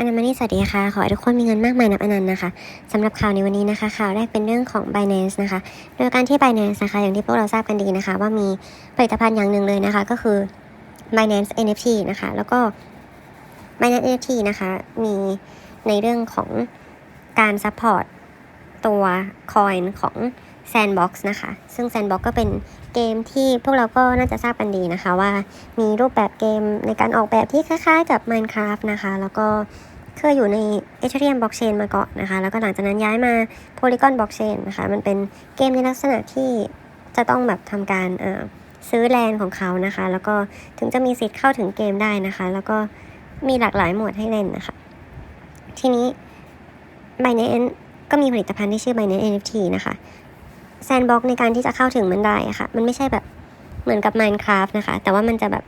อนันมานี่สวัสดีค่ะ ขอให้ทุกคนมีเงินมากมายนับอนันต์นะคะสำหรับข่าวในวันนี้นะคะ ข่าวแรกเป็นเรื่องของ Binance นะคะ โดยการที่ Binance นะคะ อย่างที่พวกเราทราบกันดีนะคะ ว่ามีผลิตภัณฑ์อย่างหนึ่งเลยนะคะ ก็คือ Binance NFT นะคะ แล้วก็ Binance NFT นะคะ มีในเรื่องของการซัพพอร์ตตัว Coin ของ Sandbox นะคะ ซึ่ง Sandbox ก็เป็นเกมที่พวกเราก็น่าจะทราบกันดีนะคะ ว่ามีรูปแบบเกมในการออกแบบที่คล้ายๆกับ Minecraft นะคะ แล้วก็ เคยอยู่ใน Ethereum Blockchain มาก่อนนะคะ แล้วก็หลังจากนั้นย้ายมา Polygon Blockchain นะคะ มันเป็นเกมในลักษณะที่จะต้องแบบทำการซื้อแลนด์ของเขานะคะ แล้วก็ถึงจะมีสิทธิ์เข้าถึงเกมได้นะคะ แล้วก็มีหลากหลายหมวดให้เล่นนะคะ ทีนี้ Binance ก็มีผลิตภัณฑ์ที่ชื่อ Binance NFT นะคะแซนบ็อกในการที่จะเข้าถึงมันได้ะค่ะ มันไม่ใช่แบบเหมือนกับ Minecraft นะคะ แต่ว่ามันจะแบบ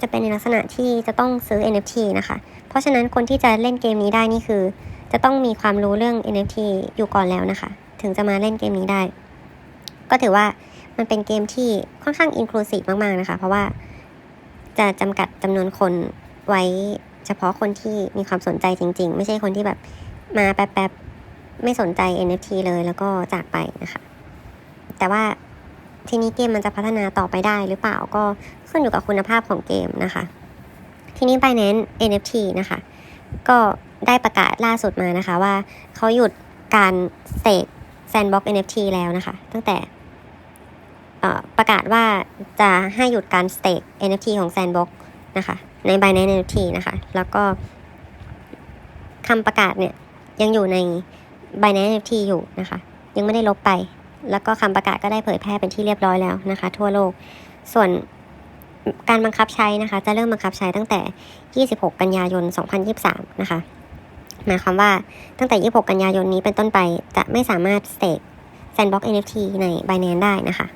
จะเป็นในลักษณะที่จะต้องซื้อ NFT นะคะ เพราะฉะนั้นคนที่จะเล่นเกมนี้ได้นี่คือ จะต้องมีความรู้เรื่อง NFT อยู่ก่อนแล้วนะคะ ถึงจะมาเล่นเกมนี้ได้ ก็ถือว่ามันเป็นเกมที่ค่อนข้างอินคลูซีฟมากๆนะคะ เพราะว่าจะจำกัดจำนวนคนไว้เฉพาะคนที่มีความสนใจจริง ๆ ไม่ใช่คนที่แบบมาแป๊บๆ ไม่สนใจ NFT เลยแล้วก็จากไปนะคะ แต่ว่าทีนี้เกมมันจะพัฒนาต่อไปได้หรือเปล่าก็ขึ้นอยู่กับคุณภาพของเกมนะคะ ทีนี้ Binance NFT นะคะ ก็ได้ประกาศล่าสุดมานะคะว่าเขาหยุดการเสก Sandbox NFT แล้วนะคะ ตั้งแต่ประกาศว่าจะให้หยุดการสเต็ก NFT ของ Sandbox นะคะใน Binance NFT นะคะ แล้วก็คำประกาศเนี่ยยังอยู่ใน Binance NFT อยู่นะคะ ยังไม่ได้ลบไป แล้วก็คำประกาศก็ได้เผยแพร่เป็นที่เรียบร้อยแล้วนะคะ ทั่วโลกส่วน การบังคับใช้นะคะ จะเริ่มบังคับใช้ตั้งแต่ 26 กันยายน 2023 นะคะ หมายความว่าตั้งแต่ 26 กันยายนนี้เป็นต้นไปจะไม่สามารถสเต็ก Sandbox NFT ใน Binance ได้นะคะ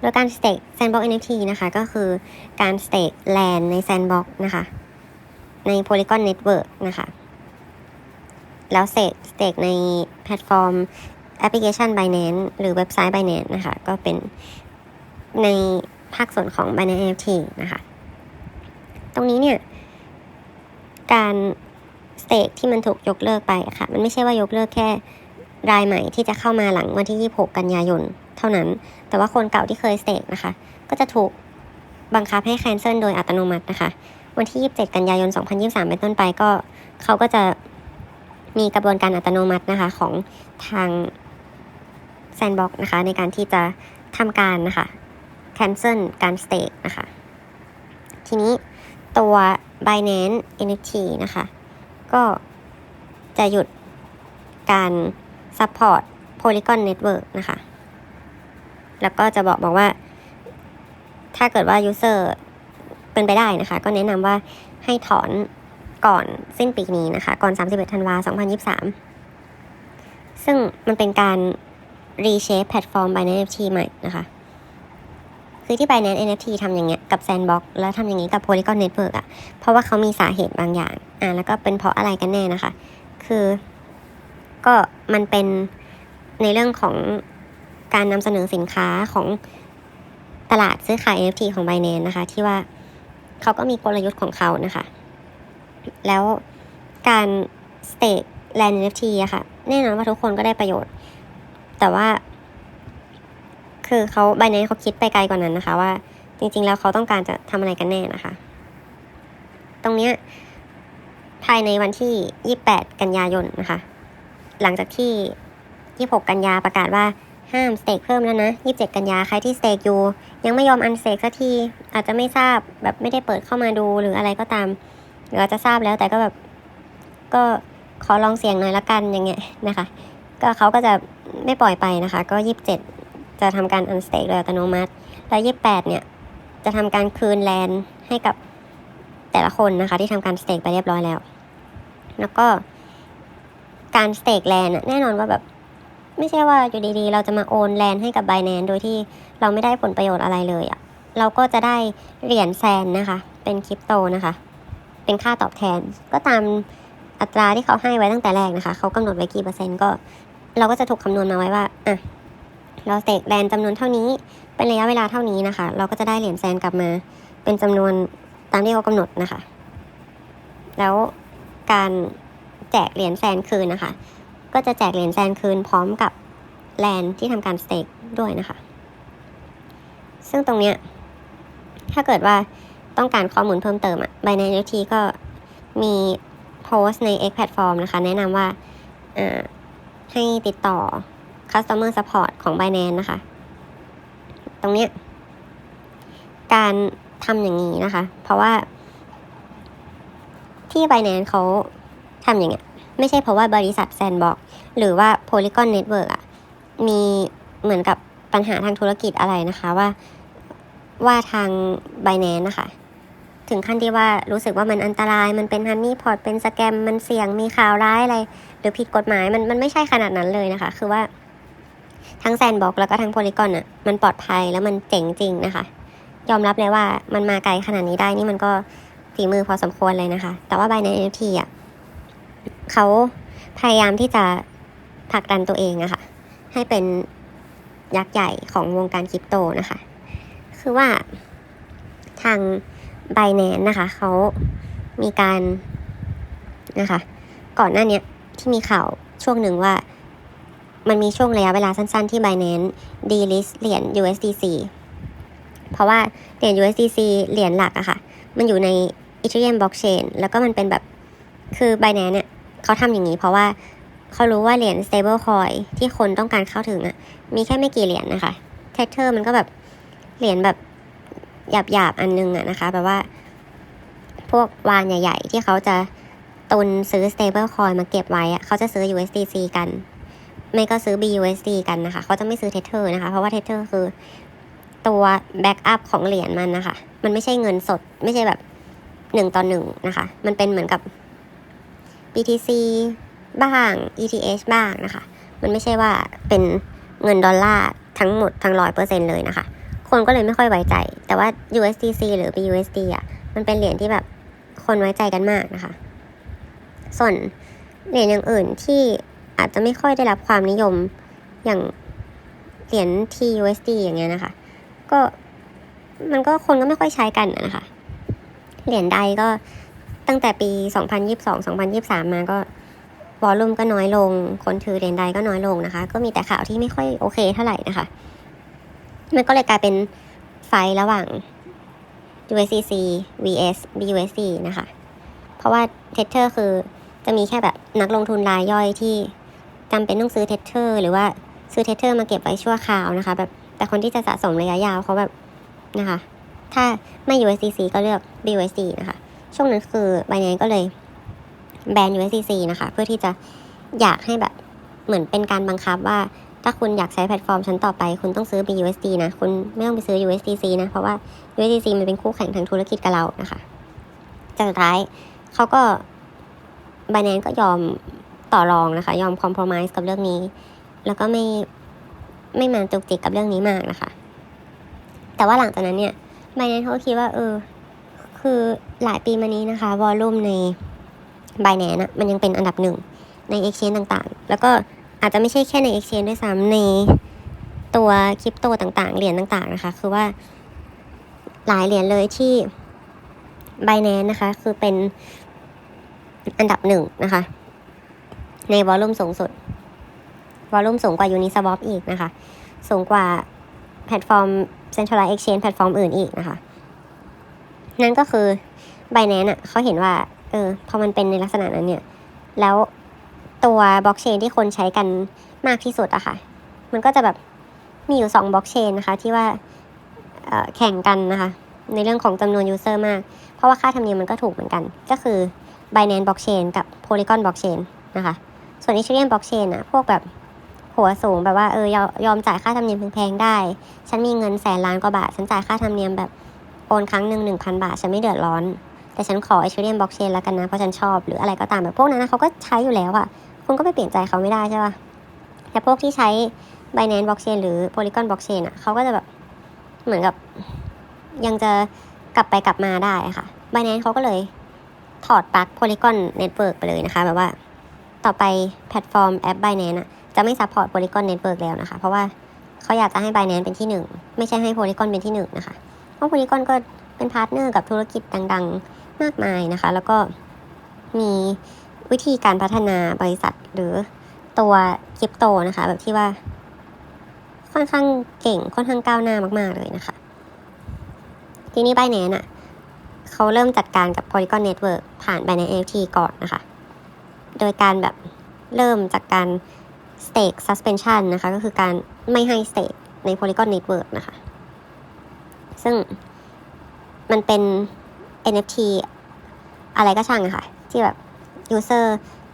โดยการสเต็ก Sandbox NFT นะคะ ก็คือการสเต็กแลนใน Sandbox นะคะ ใน Polygon Network นะคะ แล้วเสกสเต็กในแพลตฟอร์มแอปพลิเคชัน Binance หรือเว็บไซต์ Binance นะคะ ก็เป็นใน ภาคส่วนของ Binance NFT นะคะ ตรงนี้เนี่ย การสเต็กที่มันถูกยกเลิกไปค่ะ มันไม่ใช่ว่ายกเลิกแค่รายใหม่ที่จะเข้ามาหลังวันที่ 26 กันยายน เท่านั้น แต่ว่าคนเก่าที่เคยสเต็กนะคะ ก็จะถูกบังคับให้แคนเซิลโดยอัตโนมัตินะคะ วันที่ 27 กันยายน 2023 เป็นต้นไปก็เขาก็จะมีกระบวนการอัตโนมัตินะคะของทาง Sandbox นะคะในการที่จะทำการนะคะ cancel การ stake นะคะ ทีนี้ตัว Binance NFT นะคะ ก็จะหยุดการ support Polygon Network นะคะ แล้วก็จะบอกบอกว่า ถ้าเกิดว่า user เป็นไปได้นะคะ ก็แนะนำว่าให้ถอนก่อนสิ้นปีนี้นะคะ ก่อน 31 ธันวา2023 ซึ่งมันเป็นการ reshape แพลตฟอร์ม Binance NFT ใหม่นะคะ คือที่ Binance NFT ทำอย่างเงี้ยกับ Sandbox แล้วทำอย่างงี้กับ Polygon Network อะเพราะว่าเขามีสาเหตุบางอย่างอ่าแล้วก็เป็นเพราะอะไรกันแน่นะคะ คือก็มันเป็นในเรื่องของการนำเสนอสินค้าของตลาดซื้อขาย NFT ของ Binance นะคะ ที่ว่าเขาก็มีกลยุทธ์ของเขานะคะ แล้วการสเต k แลนด์ NFT อะค่ะ แน่นอนว่าทุกคนก็ได้ประโยชน์ แต่ว่า คือเขาไบแนนเขาคิดไปไกลกว่านั้นนะคะ ว่าจริง ๆ แล้วเขาต้องการจะทำอะไรกันแน่นะคะ ตรงเนี้ยภายในวันที่ 28 กันยายนนะคะ หลังจากที่ 26 กันยาประกาศว่าห้ามสเต็กเพิ่มแล้วนะ 27 กันยาใครที่สเต็กอยู่ ยังไม่ยอมอันสเต็กสักที อาจจะไม่ทราบแบบไม่ได้เปิดเข้ามาดูหรืออะไรก็ตามหรืออาจจะทราบแล้วแต่ก็แบบก็ขอลองเสี่ยงหน่อยละกันอย่างเงี้ยนะคะ ก็เขาก็จะไม่ปล่อยไปนะคะ ก็ 27 จะทำการอันสเต็กโดยอัตโนมัติ แล้ว28เนี่ยจะทำการคืนแลนให้กับแต่ละคนนะคะ ที่ทำการสเต็กไปเรียบร้อยแล้ว แล้วก็การสเต็กแลนแน่นอนว่าแบบไม่ใช่ว่าอยู่ดีๆ เราจะมาโอนแลนให้กับ b บ n a n c e โดยที่เราไม่ได้ผลประโยชน์อะไรเลยอะ่ะเราก็จะได้เหรียญแซนนะคะ เป็นคริปโตนะคะ เป็นค่าตอบแทน ก็ตามอัตราที่เขาให้ไว้ตั้งแต่แรกนะคะ เขากำหนดไว้กี่เปอร์เซ็นต์ก็ เราก็จะถูกคำนวณมาไว้ว่าอะ เราเต็กแลนจำนวนเท่านี้ เป็นระยะเวลาเท่านี้นะคะ เราก็จะได้เหรียญแซนกลับมา เป็นจำนวนตามที่เขากำหนดนะคะ แล้วการแจกเหรียญแซนคืนนะคะ ก็จะแจกเหรียญแซนคืนพร้อมกับแลนที่ทำการสเต็กด้วยนะคะ ซึ่งตรงเนี้ยถ้าเกิดว่าต้องการข้อมูลเพิ่มเติมอะ Binance NFT ก็มีโพสต์ใน X Platform นะคะ แนะนำว่าให้ติดต่อ Customer Support ของ Binance นะคะ ตรงเนี้ยการทำอย่างนี้นะคะ เพราะว่าที่ Binance เขาทำอย่างเงี้ย ไม่ใช่เพราะว่าบริษัทแซนบอกหรือว่า Polygon Network อะมีเหมือนกับปัญหาทางธุรกิจอะไรนะคะว่าว่าทาง b บ n a n c e นะคะ ถึงขั้นที่ว่ารู้สึกว่ามันอันตราย มันเป็นฮันนี่พอร์ตเป็นสแกม มันเสี่ยงมีข่าวร้ายอะไร หรือผิดกฎหมายมันมันไม่ใช่ขนาดนั้นเลยนะคะ คือว่า ทั้งแซนบอกแล้วก็ทั้งโพลีกอนอะมันปลอดภัยแล้วมันเจ๋งจริงนะคะ ยอมรับเลยว่ามันมาไกลขนาดนี้ได้นี่มันก็ฝีมือพอสมควรเลยนะคะ แต่ว่า b บ n a n c e NFT อะเขาพยายามที่จะผลักดันตัวเองอะคะ่ะ ให้เป็นยักษ์ใหญ่ของวงการคริปโตนะคะ คือว่าทาง b บ n a n c e นะคะเขามีการนะคะ ก่อนหน้านี้ที่มีข่าวช่วงหนึ่งว่า มันมีช่วงระยะเวลาสั้นๆที่ b บ n a n c e delist เหรียญ USDC เพราะว่าเหรียญ USDC เหรียญหลักอะค่ะ มันอยู่ใน Ethereum blockchain แล้วก็มันเป็นแบบ คือ b บ n a n c e เนี่ยเขาทำอย่างนี้ เพราะว่าเขารู้ว่าเหรียญ stable coin ที่คนต้องการเข้าถึงอะมีแค่ไม่กี่เหรียญนะคะ Tether มันก็แบบเหรียญแบบหยาบๆอันนึงอะนะคะแบบว่า พวกวานใหญ่ ๆ ที่เขาจะตุนซื้อ stable coin มาเก็บไว้อะเขาจะซื้อ USDC กัน ไม่ก็ซื้อ BUSD กันนะคะเขาจะไม่ซื้อ Tether นะคะ เพราะว่า Tether คือตัวแบ็กอัพของเหรียญมันนะคะ มันไม่ใช่เงินสด ไม่ใช่แบบหนึ่งต่อหนึ่งนะคะ มันเป็นเหมือนกับ BTC บ้าง ETH บ้างนะคะ มันไม่ใช่ว่าเป็นเงินดอลลาร์ทั้งหมดทั้งร้อยเปอร์เซ็นเลยนะคะ คนก็เลยไม่ค่อยไว้ใจ แต่ว่า USDC หรือ BUSD อะ มันเป็นเหรียญที่แบบคนไว้ใจกันมากนะคะ ส่วนเหรียญอย่างอื่นที่ อาจจะไม่ค่อยได้รับความนิยมอย่างเหรียญ TUSD อย่างเงี้ยนะคะ ก็มันก็คนก็ไม่ค่อยใช้กันนะคะ เหรียญใดก็ตั้งแต่ปี 2022-2023 มาก็วอลลุ่มก็น้อยลง คนถือเหรียญใดก็น้อยลงนะคะ ก็มีแต่ข่าวที่ไม่ค่อยโอเคเท่าไหร่นะคะ มันก็เลยกลายเป็นไฟระหว่าง USDC vs BUSD นะคะ เพราะว่า Tether คือจะมีแค่แบบนักลงทุนรายย่อยที่ จำเป็นต้องซื้อ Tether หรือว่าซื้อ Tether มาเก็บไว้ชั่วคราวนะคะ แบบแต่คนที่จะสะสมระยะยาวเขาแบบนะคะ ถ้าไม่ USDC ก็เลือก BUSD นะคะ ช่วงนั้นคือ Binance ก็เลยแบน USDC นะคะ เพื่อที่จะอยากให้แบบเหมือนเป็นการบังคับว่า ถ้าคุณอยากใช้แพลตฟอร์มชั้นต่อไป คุณต้องซื้อ BUSD นะ คุณไม่ต้องไปซื้อ USDC นะ เพราะว่า USDC มันเป็นคู่แข่งทางธุรกิจกับเรานะคะจากสุดท้ายเขาก็ Binance ก็ยอม ต่อรองนะคะ ยอมคอมเพลมไพร์กับเรื่องนี้ แล้วก็ไม่ไม่มาจุกจิกกับเรื่องนี้มากนะคะ แต่ว่าหลังจากนั้นเนี่ย Binance เขาคิดว่าเออ คือหลายปีมานี้นะคะ วอลลุ่มใน Binance นะมันยังเป็นอันดับหนึ่งใน Exchange ต่างๆ แล้วก็อาจจะไม่ใช่แค่ใน Exchange ด้วยซ้ำในตัวคริปโตต่างๆ เหรียญต่างๆนะคะ คือว่าหลายเหรียญเลยที่ b i n a n c e นะคะ คือเป็นอันดับหนึ่งนะคะ ในวอลลุ่มสูงสุด วอลลุ่มสูงกว่า Uniswap อีกนะคะ สูงกว่าแพลตฟอร์ม Centralized Exchange แพลตฟอร์มอื่นอีกนะคะ นั่นก็คือ b i n a n c e อะเขาเห็นว่า เออ พอมันเป็นในลักษณะนั้นเนี่ย แล้วตัวบล็อกเชนที่คนใช้กันมากที่สุดอะค่ะ มันก็จะแบบมีอยู่สองบล็อกเชนนะคะ ที่ว่าแข่งกันนะคะ ในเรื่องของจำนวนยูเซอร์มาก เพราะว่าค่าธรรมเนียมมันก็ถูกเหมือนกัน ก็คือ Binance Blockchain กับ Polygon Blockchain นะคะ ส่วน Ethereum Blockchain อะพวกแบบหัวสูงแบบว่าเออยยอมจ่ายค่าธรรมเนียมแพงๆได้ ฉันมีเงินแสนล้านกว่าบาท ฉันจ่ายค่าธรรมเนียมแบบโอนครั้งหนึ่งหนึ่งพันบาท ฉันไม่เดือดร้อน แต่ฉันขอ Ethereum Blockchain แล้วกันนะ เพราะฉันชอบหรืออะไรก็ตามแบบพวกนั้นนะเขาก็ใช้อยู่แล้วอะคุณก็ไปเปลี่ยนใจเขาไม่ได้ใช่ป่ะแต่พวกที่ใช้ Binance Blockchain หรือ Polygon Blockchain อะเขาก็จะแบบเหมือนกับยังจะกลับไปกลับมาได้ค่ะ Binance เขาก็เลยถอดปลั๊ก Polygon Network ไปเลยนะคะแบบว่า ต่อไปแพลตฟอร์มแอป Binance อะจะไม่ซัพพอร์ต Polygon Network แล้วนะคะ เพราะว่าเขาอยากจะให้ Binance เป็นที่หนึ่งไม่ใช่ให้ Polygon เป็นที่หนึ่งนะคะ เพราะ Polygon ก็เป็นพาร์ทเนอร์กับธุรกิจดังๆ มากมายนะคะ แล้วก็มีวิธีการพัฒนาบริษัทหรือตัวคริปโตนะคะ แบบที่ว่า ค่อนข้างเก่งค่อนข้างก้าวหน้ามากๆเลยนะคะ ทีนี้ Binance อะเขาเริ่มจัดการกับ Polygon Network ผ่าน Binance NFT ก่อนนะคะ โดยการแบบเริ่มจากการ stake suspension นะคะ ก็คือการไม่ให้ stake ใน Polygon Network นะคะ ซึ่งมันเป็น NFT อะไรก็ช่างอะค่ะ ที่แบบ user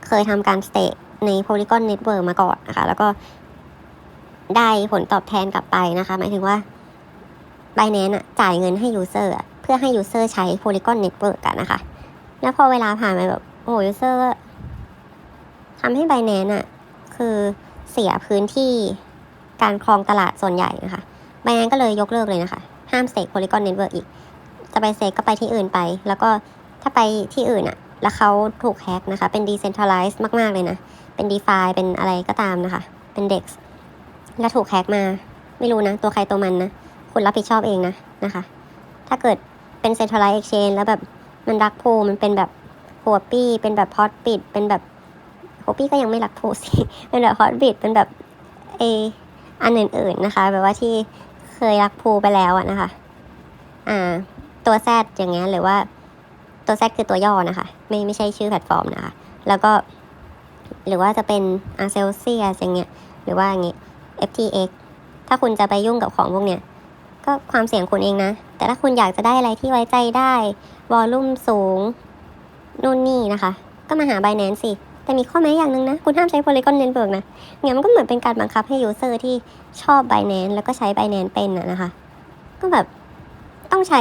เคยทำการ stake ใน Polygon Network มาก่อนนะคะ แล้วก็ได้ผลตอบแทนกลับไปนะคะ หมายถึงว่า Binance อะจ่ายเงินให้ user อะเพื่อให้ user ใช้ Polygon Network กันนะคะ แล้วพอเวลาผ่านไปแบบ โอ้ user ทำให้ Binance อะคือเสียพื้นที่การครองตลาดส่วนใหญ่นะคะ Binance ก็เลยยกเลิกเลยนะคะ ห้าม stake Polygon Network อีก จะไป stake ก็ไปที่อื่นไป แล้วก็ถ้าไปที่อื่นอะแล้วเขาถูกแฮกนะคะ เป็น decentralized มาก ๆ เลยนะ เป็น DeFi เป็นอะไรก็ตามนะคะ เป็น DEX แล้วถูกแฮกมา ไม่รู้นะ ตัวใครตัวมันนะ คุณรับผิดชอบเองนะนะคะ ถ้าเกิดเป็น centralized exchange แล้วแบบมันรักโพมันเป็นแบบหัวปี้ เป็นแบบพอตปิด เป็นแบบ หัวปี้ก็ยังไม่รักโพสิเป็นแบบพอตบิดเป็นแบบเออันอื่นๆนะคะ แบบว่าที่เคยรักโพไปแล้วอะนะคะ อ่า ตัว Z อย่างเงี้ยหรือว่าตัว Z คือตัวย่อนะคะ ไม่ไม่ใช่ชื่อแพลตฟอร์มนะคะ แล้วก็ หรือว่าจะเป็นอาเซลเซียอย่างเงี้ยหรือว่าอย่างเงี้ย FTX ถ้าคุณจะไปยุ่งกับของพวกเนี้ยก็ความเสี่ยงคุณเองนะ แต่ถ้าคุณอยากจะได้อะไรที่ไว้ใจได้ วอลลุ่มสูง นู่นนี่นะคะ ก็มาหา Binance สิ แต่มีข้อแม้อย่างหนึ่งนะ คุณห้ามใช้ Polygon Network นะงั้นมันก็เหมือนเป็นการบังคับให้ user ที่ชอบ Binance แล้วก็ใช้ Binance เป็นนะนะคะ ก็แบบต้องใช้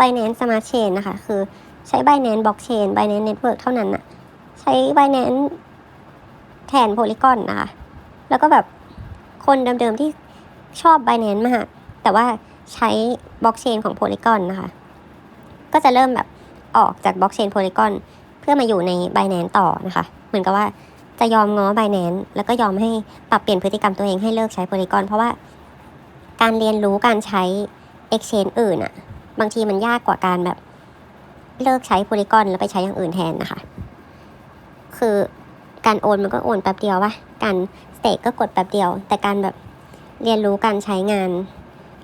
Binance Smart Chain นะคะ คือใช้ Binance Blockchain Binance Network เท่านั้นนะใช้ Binance แทน Polygon นะคะ แล้วก็แบบคนเดิมๆที่ชอบ Binance มาก แต่ว่าใช้บล็อกเชนของ Polygon นะคะ ก็จะเริ่มแบบออกจากบล็อกเชน Polygon พื่อมาอยู่ใน Binance ต่อนะคะ เหมือนกับว่าจะยอมง้อ Binance แล้วก็ยอมให้ปรับเปลี่ยนพฤติกรรมตัวเองให้เลิกใช้ Polygon เพราะว่าการเรียนรู้การใช้ Exchange อื่นอะบางทีมันยากกว่าการแบบเลิกใช้ Polygon แล้วไปใช้อย่างอื่นแทนนะคะ คือการโอนมันก็โอนแป๊บเดียววะการสเต็กก็กดแป๊บเดียว แต่การแบบเรียนรู้การใช้งาน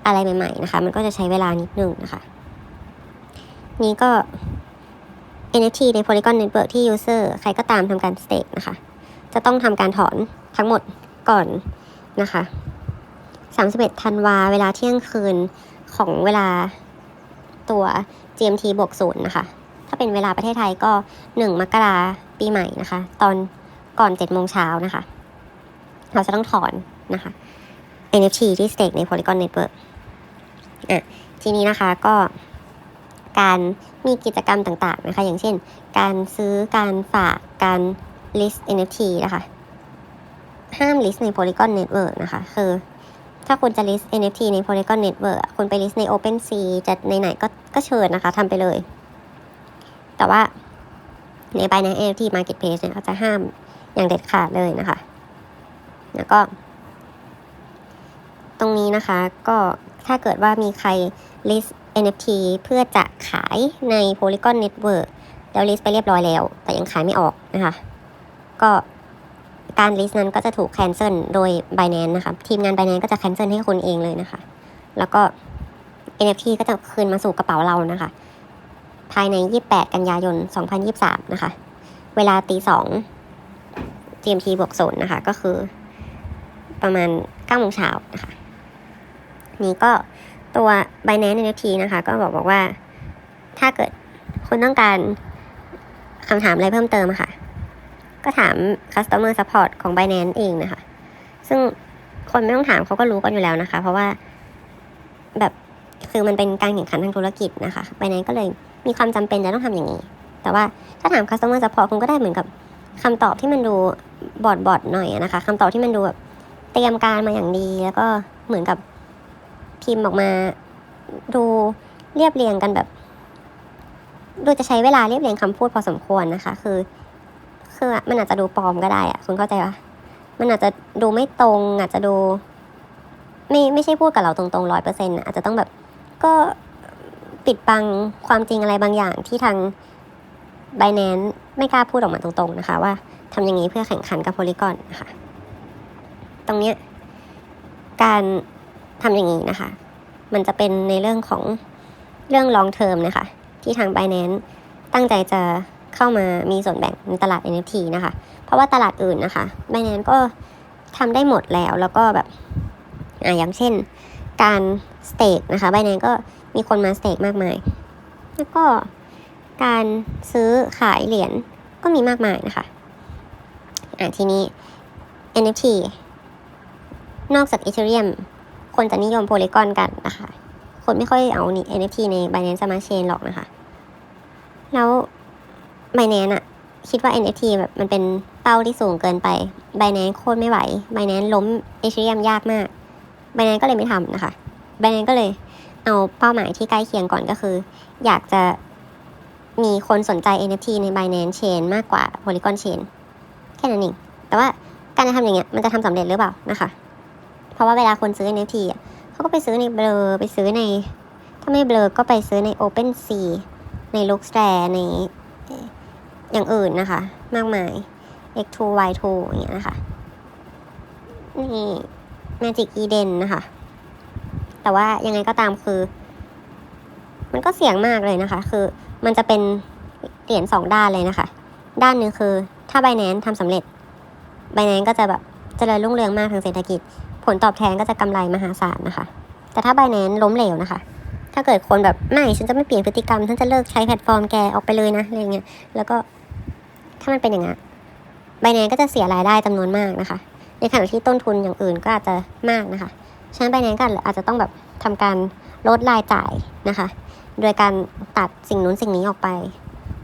อะไรใหม่ ๆ นะคะ มันก็จะใช้เวลานิดนึงนะคะ นี้ก็ NFT ใน Polygon Network ที่ user ใครก็ตามทำการ stake นะคะ จะต้องทำการถอนทั้งหมดก่อนนะคะ 31ธันวาเวลาเที่ยงคืนของเวลาตัว GMT บวกศูนย์นะคะ ถ้าเป็นเวลาประเทศไทยก็ 1 มกราปีใหม่นะคะ ตอนก่อน7โมงเช้านะคะ เราจะต้องถอนนะคะ NFT ที่ stake ใน Polygon Network อะทีนี้นะคะก็การ มีกิจกรรมต่างๆนะคะ อย่างเช่น การซื้อการฝากการ list NFT นะคะ ห้าม list ใน Polygon Network นะคะ คือ ถ้าคุณจะ list NFT ใน Polygon Network คุณไป list ใน OpenSea จะไหนๆก็ก็เชิญนะคะทำไปเลย แต่ว่าใน Binance NFT Marketplace เนี่ยเขาจะห้ามอย่างเด็ดขาดเลยนะคะ แล้วก็ ตรงนี้นะคะก็ถ้าเกิดว่ามีใคร list NFT เพื่อจะขายใน Polygon Network แล้ว list ไปเรียบร้อยแล้ว แต่ยังขายไม่ออกนะคะ ก็การ list นั้นก็จะถูก cancel โดย Binance นะคะ ทีมงาน Binance ก็จะ cancel ให้คุณเองเลยนะคะ แล้วก็ NFT ก็จะคืนมาสู่กระเป๋าเรานะคะ ภายใน 28 กันยายน 2023 นะคะ เวลาตีสอง GMT บวกศูนย์นะคะ ก็คือประมาณ9โมงเช้านะคะ นี่ก็ ตัว Binance NFT นะคะ ก็บอกบอกว่า ถ้าเกิดคุณต้องการคำถามอะไรเพิ่มเติมะค่ะ ก็ถาม customer support ของ Binance เองนะคะ ซึ่งคนไม่ต้องถามเขาก็รู้กันอยู่แล้วนะคะ เพราะว่าแบบคือมันเป็นการแข่งขันทางธุรกิจนะคะ Binance ก็เลยมีความจำเป็นจะต้องทำอย่างนี้ แต่ว่าถ้าถาม customer support คุณก็ได้เหมือนกับคำตอบที่มันดูบอดบอดหน่อยนะคะคำตอบที่มันดูแบบเตรียมการมาอย่างดีแล้วก็เหมือนกับ พิมพ์ออกมา ดูเรียบเรียงกันแบบ ดูจะใช้เวลาเรียบเรียงคำพูดพอสมควรนะคะ คือคือมันอาจจะดูปลอมก็ได้อะคุณเข้าใจปะมันอาจจะดูไม่ตรง อาจจะดู ไม่ไม่ใช่พูดกับเราตรงๆร้อยเปอร์เซ็นต์อาจจะต้องแบบ ก็ปิดบังความจริงอะไรบางอย่างที่ทาง b บ n a n c e ไม่กล้าพูดออกมาตรงๆนะคะ ว่าทำอย่างนี้เพื่อแข่งขันกับโพลีกอนนะคะ ตรงเนี้ยการ ทำอย่างนี้นะคะ มันจะเป็นในเรื่องของเรื่อง long term นะคะ ที่ทาง Binance ตั้งใจจะเข้ามามีส่วนแบ่งในตลาด NFT นะคะ เพราะว่าตลาดอื่นนะคะ Binance ก็ทำได้หมดแล้วแล้วก็แบบอ่าอย่างเช่น การสเต็กนะคะ Binance ก็มีคนมาสเต็กมากมาย แล้วก็การซื้อขายเหรียญก็มีมากมายนะคะอ่าทีนี้ NFT นอกจาก Ethereum คนจะนิยม Polygon กันนะคะ คนไม่ค่อยเอานี่ NFT ใน Binance Smart Chain หรอกนะคะ แล้ว Binance อะคิดว่า NFT แบบมันเป็นเป้าที่สูงเกินไป Binance โคตรไม่ไหว Binance ล้ม Ethereum ยากมาก Binance ก็เลยไม่ทำนะคะ Binance ก็เลยเอาเป้าหมายที่ใกล้เคียงก่อนก็คือ อยากจะมีคนสนใจ NFT ใน Binance Chain มากกว่า Polygon Chain แค่นั้นเอง แต่ว่าการจะทำอย่างเงี้ยมันจะทำสำเร็จหรือเปล่านะคะ เพราะว่าเวลาคนซื้อ NFT อะเขาก็ไปซื้อในเบลอไปซื้อใน ถ้าไม่เบลอก็ไปซื้อใน OpenSea ใน Lookstare ในอย่างอื่นนะคะ มากมาย X2 Y2 อย่างเงี้ยนะคะ นี่ Magic Eden นะคะ แต่ว่ายังไงก็ตามคือ มันก็เสี่ยงมากเลยนะคะ คือมันจะเป็นเหรียญสองด้านเลยนะคะ ด้านหนึ่งคือถ้า Binance ทำสำเร็จ Binance ก็จะแบบเจริญรุ่งเรืองมากทางเศรษฐกิจ ผลตอบแทนก็จะกำไรมหาศาลนะคะ แต่ถ้า Binance ล้มเหลวนะคะ ถ้าเกิดคนแบบไม่ฉันจะไม่เปลี่ยนพฤติกรรม ฉันจะเลิกใช้แพลตฟอร์มแกออกไปเลยนะอะไรเงี้ยแล้วก็ถ้ามันเป็นอย่างนั้น Binance ก็จะเสียรายได้จำนวนมากนะคะ ในขณะที่ต้นทุนอย่างอื่นก็อาจจะมากนะคะฉะนั้น Binance ก็อาจจะต้องแบบทำการลดรายจ่ายนะคะ โดยการตัดสิ่งนู้นสิ่งนี้ออกไป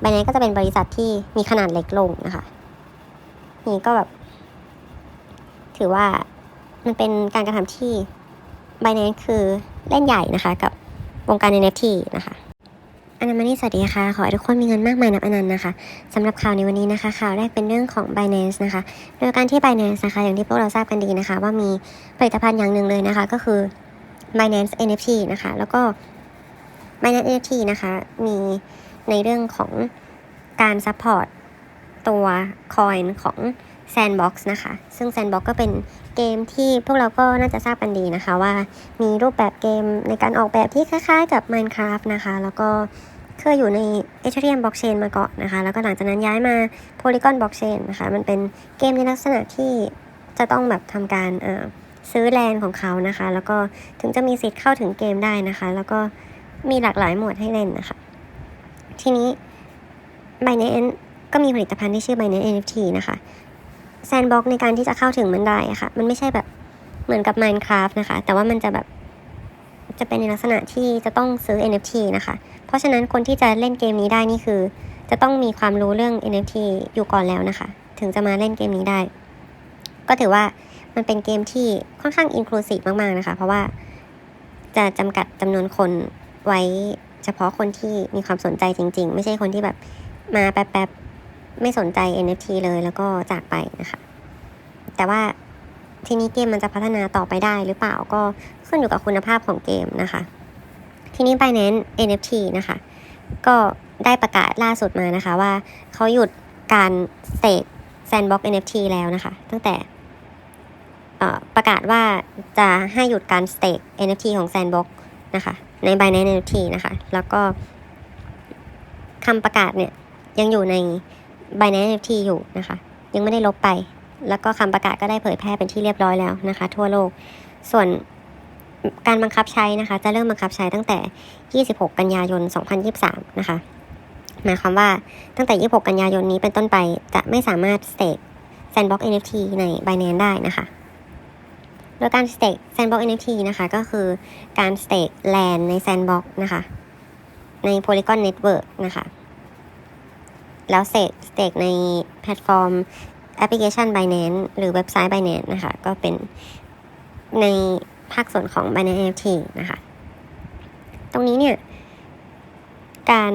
Binance ก็จะเป็นบริษัทที่มีขนาดเล็กลงนะคะ นี่ก็แบบ ถือว่า มันเป็นการกระทำที่ Binance คือเล่นใหญ่นะคะ กับวงการ NFT นะคะอันนันมานี่สวัสดีค่ะ ขอให้ทุกคนมีเงินมากมายนับอนันต์นะคะสำหรับข่าวในวันนี้นะคะ ข่าวแรกเป็นเรื่องของ Binance นะคะ โดยการที่ Binance นะคะ อย่างที่พวกเราทราบกันดีนะคะ ว่ามีผลิตภัณฑ์อย่างหนึ่งเลยนะคะ ก็คือ Binance NFT นะคะ แล้วก็ Binance NFT นะคะ มีในเรื่องของการซัพพอร์ตตัวคอยของ Sandbox นะคะ ซึ่ง Sandbox ก็เป็นเกมที่พวกเราก็น่าจะทราบกันดีนะคะว่ามีรูปแบบเกมในการออกแบบที่คล้ายๆกับ Minecraft นะคะ แล้วก็เคยอยู่ใน Ethereum Blockchain มาก่อนนะคะ แล้วก็หลังจากนั้นย้ายมา Polygon Blockchain นะคะ มันเป็นเกมในลักษณะที่จะต้องแบบทำการซื้อแลนด์ของเขานะคะ แล้วก็ถึงจะมีสิทธิ์เข้าถึงเกมได้นะคะ แล้วก็มีหลากหลายหมวดให้เล่นนะคะ ทีนี้ Binance ก็มีผลิตภัณฑ์ที่ชื่อ Binance NFT นะคะ แซนบ็อกในการที่จะเข้าถึงมันได้อะค่ะ มันไม่ใช่แบบเหมือนกับ Minecraft นะคะ แต่ว่ามันจะแบบจะเป็นในลักษณะที่จะต้องซื้อ NFT นะคะ เพราะฉะนั้นคนที่จะเล่นเกมนี้ได้นี่คือ จะต้องมีความรู้เรื่อง NFT อยู่ก่อนแล้วนะคะ ถึงจะมาเล่นเกมนี้ได้ ก็ถือว่ามันเป็นเกมที่ค่อนข้างอินคลูซีฟมากๆนะคะ เพราะว่าจะจำกัดจำนวนคนไว้เฉพาะคนที่มีความสนใจจริง ๆ ไม่ใช่คนที่แบบมาแป๊บๆ ไม่สนใจ NFT เลยแล้วก็จากไปนะคะ แต่ว่าทีนี้เกมมันจะพัฒนาต่อไปได้หรือเปล่าก็ขึ้นอยู่กับคุณภาพของเกมนะคะ ทีนี้ Binance NFT นะคะ ก็ได้ประกาศล่าสุดมานะคะว่าเขาหยุดการเสก Sandbox NFT แล้วนะคะ ตั้งแต่ประกาศว่าจะให้หยุดการสเต็ก NFT ของ Sandbox นะคะใน Binance NFT นะคะ แล้วก็คำประกาศเนี่ยยังอยู่ใน Binance NFT อยู่นะคะ ยังไม่ได้ลบไป แล้วก็คำประกาศก็ได้เผยแพร่เป็นที่เรียบร้อยแล้วนะคะ ทั่วโลก ส่วนการบังคับใช้นะคะ จะเริ่มบังคับใช้ตั้งแต่ 26 กันยายน 2023 นะคะ หมายความว่าตั้งแต่ 26 กันยายนนี้เป็นต้นไปจะไม่สามารถสเต็ก Sandbox NFT ใน Binance ได้นะคะ โดยการสเต็ก Sandbox NFT นะคะ ก็คือการสเต็กแลนใน Sandbox นะคะ ใน Polygon Network นะคะ แล้วเสกเต็กในแพลตฟอร์มแอปพลิเคชัน Binance หรือเว็บไซต์ Binance นะคะ ก็เป็นในภาคส่วนของ Binance NFT นะคะ ตรงนี้เนี่ย การ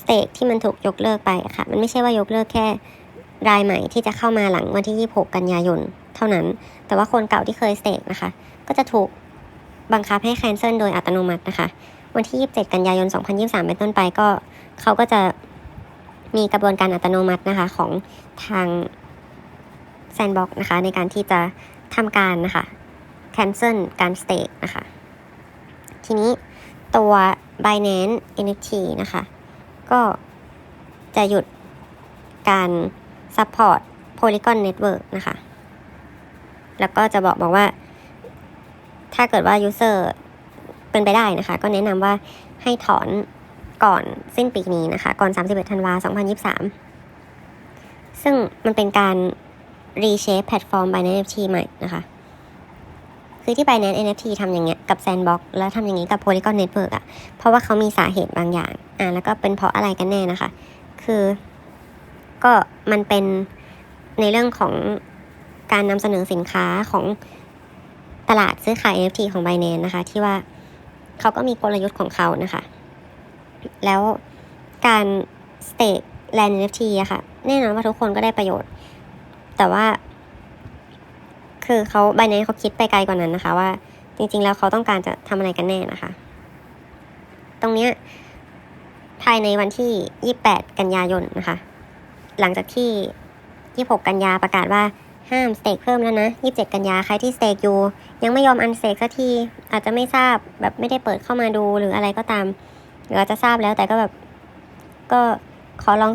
สเต็กที่มันถูกยกเลิกไปค่ะ มันไม่ใช่ว่ายกเลิกแค่รายใหม่ที่จะเข้ามาหลังวันที่ 26 กันยายน เท่านั้น แต่ว่าคนเก่าที่เคยสเต็กนะคะ ก็จะถูกบังคับให้แคนเซิลโดยอัตโนมัตินะคะ วันที่ 27 กันยายน 2023 เป็นต้นไปก็เขาก็จะ มีกระบวนการอัตโนมัตินะคะของทาง Sandbox นะคะ ในการที่จะทำการนะคะ cancel การ stake นะคะ ทีนี้ตัว Binance NFT นะคะ ก็จะหยุดการ support Polygon Network นะคะ แล้วก็จะบอกบอกว่า ถ้าเกิดว่า user เป็นไปได้นะคะ ก็แนะนำว่าให้ถอน ก่อนสิ้นปีนี้นะคะ ก่อน 31 ธันวา2023 ซึ่งมันเป็นการ reshape แพลตฟอร์ม Binance NFT ใหม่นะคะ คือที่ Binance NFT ทำอย่างเงี้ยกับ Sandbox แล้วทำอย่างงี้กับ Polygon Network อะเพราะว่าเขามีสาเหตุบางอย่าง อ่าแล้วก็เป็นเพราะอะไรกันแน่นะคะ คือก็มันเป็นในเรื่องของการนำเสนอสินค้าของตลาดซื้อขาย NFT ของ Binance นะคะ ที่ว่าเขาก็มีกลยุทธ์ของเขานะคะ แล้วการ stake land NFT อะค่ะ แน่นอนว่าทุกคนก็ได้ประโยชน์ แต่ว่า คือเขา Binance เขาคิดไปไกลกว่านั้นนะคะ ว่า จริง ๆ แล้วเขาต้องการจะทำอะไรกันแน่นะคะ ตรงเนี้ยภายในวันที่ 28 กันยายนนะคะ หลังจากที่ 26 กันยาประกาศว่าห้ามสเต็กเพิ่มแล้วนะ 27 กันยาใครที่สเต็กอยู่ ยังไม่ยอมอันสเต็กสักที อาจจะไม่ทราบแบบไม่ได้เปิดเข้ามาดูหรืออะไรก็ตาม หรืออาจจะทราบแล้วแต่ก็แบบ ก็ขอลอง